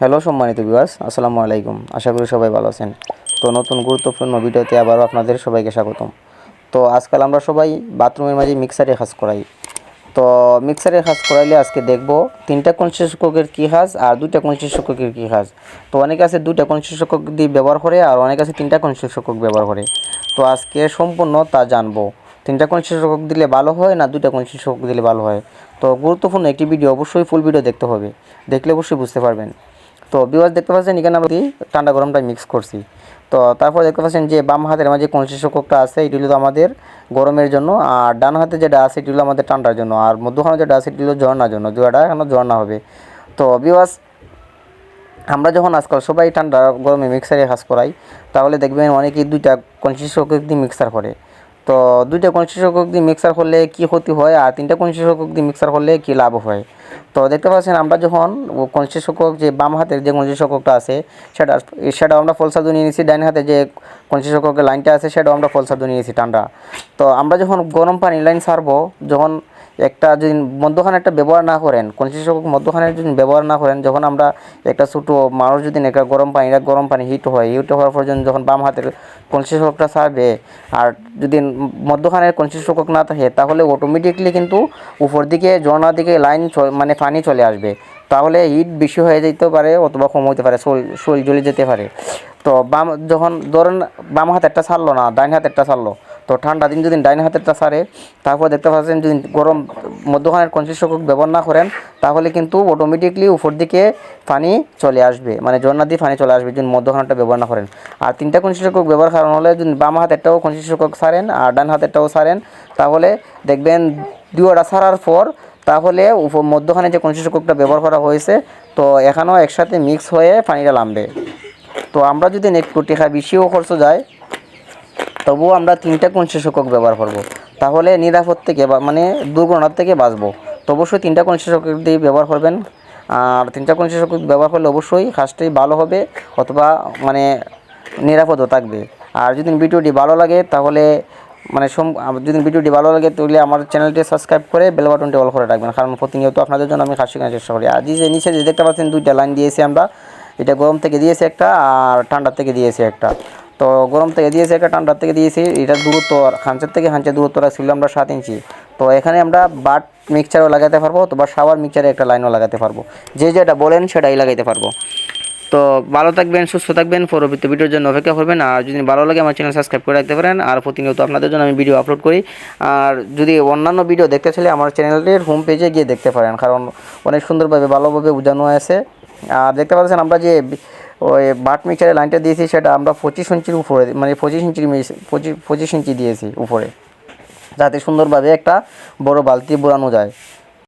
Hello সম্মানিত বিবাস আসসালামু আলাইকুম। আশা করি সবাই ভালো আছেন। তো নতুন গুরুত্বপূর্ণ ভিডিওতে আবারও আপনাদের সবাইকে স্বাগতম। তো আজকাল আমরা সবাই বাথরুমের মাঝে মিক্সারে কাজ করাই। তো মিক্সারে কাজ করাইলে আজকে দেখব তিনটা কঞ্চি শিক্ষকের কী কাজ আর দুইটা কঞ্চি শিক্ষকের কী কাজ। তো অনেকে আছে দুইটা শিক্ষক দিয়ে ব্যবহার করে আর অনেক আছে তিনটা শিক্ষক ব্যবহার করে। তো আজকে সম্পূর্ণ তা জানব। তিনটা কোন শিক্ষক দিলে ভালো হয় না দুইটা কোন শিক্ষক দিলে ভালো হয়? তো গুরুত্বপূর্ণ একটি ভিডিও অবশ্যই ফুল ভিডিও দেখতে হবে। দেখলে অবশ্যই বুঝতে পারবেন। তো বিবাস দেখতে পাচ্ছেন, এখানে আমরা ঠান্ডা গরমটা মিক্স করছি। তো তারপর দেখতে পাচ্ছেন যে বাম হাতের মাঝে কোন শিক্ষকটা আছে, এটি হলো আমাদের গরমের জন্য, আর ডান হাতে যেটা আছে, এটি হলো আমাদের ঠান্ডার জন্য, আর মধ্যখানে যেটা আছে, এটি হলো ঝর্নার জন্য দুটা এখনও ঝর্ণা হবে। তো বিবাস আমরা যখন আজকাল সবাই ঠান্ডা গরমে মিক্সারে কাজ করাই, তাহলে দেখবেন অনেকেই দুইটা শিক্ষক দিয়ে মিক্সার করে। তো দুইটা শিক্ষক দিয়ে মিক্সার করলে কী ক্ষতি হয় আর তিনটা শিক্ষক দিয়ে মিক্সার করলে কী লাভ হয়? তো দেখতে পাচ্ছেন আমরা যখন শিক্ষক যে বাম হাতের যে শিক্ষকটা আছে, সেটা সেটাও আমরা ফলসাদু নিয়ে নিয়েছি ডাইন হাতে যে শিক্ষকের লাইনটা আছে, সেটাও আমরা ফলসাদু নিয়ে নিয়েছি ঠান্ডা তো আমরা যখন গরম পানি লাইন সারবো, যখন একটা যদি মধ্যখানে একটা ব্যবহার না করেন শিক্ষক মধ্যখানে যদি ব্যবহার না করেন, যখন আমরা একটা ছোটো মানুষ যদি একটা গরম পানি গরম পানি হিট হয় হিট হওয়ার পর যখন- বাম হাতের শিক্ষকটা সারবে আর যদি মধ্যখানের কঞ্চি শিক্ষক না থাকে, তাহলে অটোমেটিকলি কিন্তু উপর দিকে ঝর্নার দিকে লাইন মানে পানি চলে আসবে। তাহলে হিট বেশি হয়ে যেতে পারে অথবা কম হতে পারে শরীর শরীর জ্বলে যেতে পারে। তো বাম, যখন ধরেন বাম হাতেরটা ছাড়লো না ডাইন হাতেরটা ছাড়লো তো ঠান্ডা দিন যদি ডাইন হাতেরটা সারে, তারপর দেখতে পাচ্ছেন যদি গরম মধ্যখানের কঞ্চি শিক্ষক ব্যবহার না করেন, তাহলে কিন্তু অটোমেটিকলি উপর দিকে পানি চলে আসবে। মানে ঝর্ণা দিয়ে পানি চলে আসবে যদি মধ্যখানটা ব্যবহার না করেন। আর তিনটা কঞ্চি শিক্ষক ব্যবহার কারণ হলে যদি বাম হাতেরটাও কঞ্চি শিক্ষক ছাড়েন আর ডান হাতেরটাও সারেন, তাহলে দেখবেন দুয়োটা সারার পর তাহলে মধ্যখানে যে কঞ্চি শিক্ষকটা ব্যবহার করা হয়েছে, তো এখানেও একসাথে মিক্স হয়ে পানিটা নামবে। তো আমরা যদি নেট খাই বেশিও খরচ যায় তবুও আমরা তিনটা শিক্ষক ব্যবহার করব। তাহলে নিরাপদ থেকে বা মানে দুর্ঘটনার থেকে বাঁচবো। তো অবশ্যই তিনটা কোন শিক্ষক দিয়ে ব্যবহার করবেন। আর তিনটা কোন শিক্ষক ব্যবহার করলে অবশ্যই কাজটি ভালো হবে অথবা মানে নিরাপদও থাকবে। আর যদি ভিডিওটি ভালো লাগে তাহলে মানে সোম যদি ভিডিওটি ভালো লাগে তাহলে আমার চ্যানেলটি সাবস্ক্রাইব করে বেল বাটনটি অল করে রাখবেন। কারণ প্রতিনিয়ত আপনাদের জন্য আমি কাজ শেখানোর চেষ্টা করি। আর যে নিচে যে দেখতে পাচ্ছেন দুইটা লাইন দিয়েছি আমরা। এটা গরম থেকে দিয়েছি একটা আর ঠান্ডার থেকে দিয়েছি একটা। তো গরম থেকে দিয়েছি, একটা ঠান্ডার থেকে দিয়েছি, এটা দূরত্ব হাঁচের থেকে হাঁচের দূরত্বটা ছিল আমরা সাত ইঞ্চি। তো এখানে আমরা বাট মিক্সচারও লাগাতে পারব, অথবা শাওয়ার মিক্সচারে একটা লাইনও লাগাতে পারব। যে যেটা বলেন সেটাই লাগাইতে পারব। তো ভালো থাকবেন, সুস্থ থাকবেন, পরবর্তী ভিডিওর জন্য অপেক্ষা করবেন, আর যদি ভালো লাগে আমার চ্যানেল সাবস্ক্রাইব করে রাখতে পারেন, আর প্রতিনিয়ত আপনাদের জন্য আমি ভিডিও আপলোড করি। আর যদি অন্যান্য ভিডিও দেখতে চাইলে আমার চ্যানেলের হোম পেজে গিয়ে দেখতে পারেন, কারণ অনেক সুন্দরভাবে, ভালোভাবে বোঝানো আছে। আর দেখতে পাচ্ছেন আমরা যে বি- ওই বাট মিক্সারের লাইনটা দিয়েছি, সেটা আমরা পঁচিশ ইঞ্চির উপরে মানে পঁচিশ ইঞ্চির পঁচিশ পঁচিশ ইঞ্চি দিয়েছি উপরে। যাতে সুন্দরভাবে একটা বড় বালতি বোড়ানো যায়।